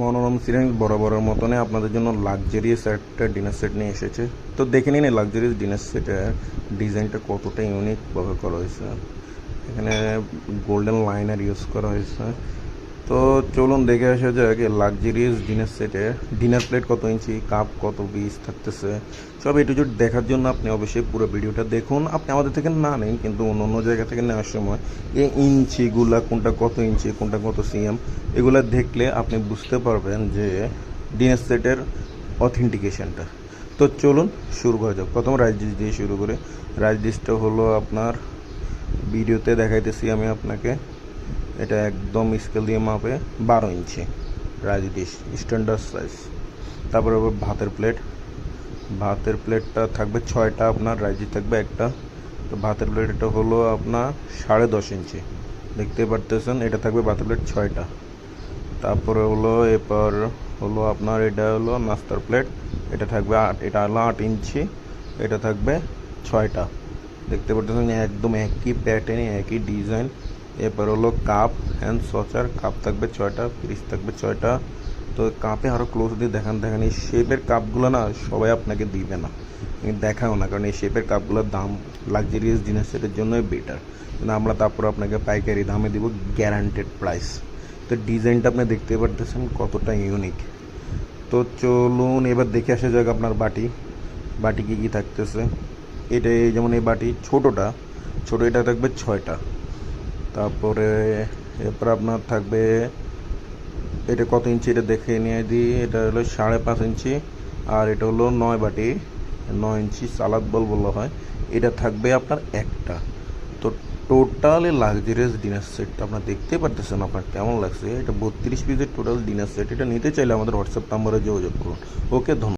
মনোরম সিরিয়াল বরাবরের মতনে আপনাদের জন্য লাক্সারিয়াস একটা ডিনার সেট নিয়ে এসেছে। তো দেখে নিন লাক্সারিয়াস ডিনার সেটের ডিজাইনটা কতটা ইউনিকভাবে করা হয়েছে। এখানে গোল্ডেন লাইনার ইউজ করা হয়েছে। তো চলুন দেখে আসা যাক লাক্সারিয়াস ডিনার সেটে ডিনার প্লেট কত ইঞ্চি কাপ কত পিস থাকতেছে, সব এটু জুট দেখার জন্য আপনি অবশ্যই পুরো ভিডিওটা দেখুন। আপনি আমাদের থেকে না নেন, কিন্তু অন্য অন্য জায়গা থেকে নেওয়ার সময় এই ইঞ্চিগুলা কোনটা কত ইঞ্চি, কোনটা কত সিএম এগুলো দেখলে আপনি বুঝতে পারবেন যে ডিনার সেটের অথেন্টিকেশনটা তো চলুন শুরু করা যাক। প্রথম রাইস দিয়ে শুরু করে। রাইস হলো আপনার ভিডিওতে দেখাইতেছি আমি আপনাকে। এটা একদম স্কেল দিয়ে মাপে বারো inch. Rice dish standard size তারপরে ভাতের প্লেট ভাতের প্লেটটা থাকবে ছয়টা, আপনার রাইজি থাকবে একটা। তো ভাতের প্লেট এটা হলো আপনার সাড়ে দশ ইঞ্চি। দেখতে পারতেছেন, এটা থাকবে ভাতের প্লেট ছয়টা। তারপরে হলো, এরপর হলো আপনার, এটা হলো নাস্তার প্লেট এটা থাকবে আট, এটা হলো আট ইঞ্চি। এটা থাকবে ছয়টা। দেখতে পারতেছেন, একদম একই প্যাটার্নে একই ডিজাইন এরপর হলো কাপ হ্যান্ড সচার কাপ থাকবে ছয়টা পিস থাকবে ছয়টা তো কাপে আরও ক্লোজ দিয়ে দেখান দেখেন এই শেপের কাপগুলো না সবাই আপনাকে দিবে না দেখাও না কারণ এই শেপের কাপগুলোর দাম লাক্সারিয়াস ডিনার সেটের জন্যই বেটার কিন্তু আমরা তারপর আপনাকে পাইকারি দামে দিব গ্যারান্টেড প্রাইস তো ডিজাইনটা আপনি দেখতে পারতেছেন কতটা ইউনিক তো চলুন এবার দেখে আসা যাক আপনার বাটি বাটি কী কী থাকতেছে এটা যেমন এই বাটি ছোটোটা ছোটো এটা থাকবে ছয়টা তারপরে এরপর আপনার থাকবে, এটা কত ইঞ্চি এটা দেখে নিয়ে দিই এটা হলো সাড়ে পাঁচ ইঞ্চি, আর এটা হলো নয় বাটি, নয় ইঞ্চি সালাদ বল বলা হয়। এটা থাকবে আপনার একটা। তো টোটালি লাক্সারিয়াস ডিনার সেটটা আপনার দেখতে পারতেছেন আপনার কেমন লাগছে। এটা বত্রিশ পিসের টোটাল ডিনার সেট এটা নিতে চাইলে আমাদের হোয়াটসঅ্যাপ নাম্বারে যোগাযোগ করুন। ওকে, ধন্যবাদ।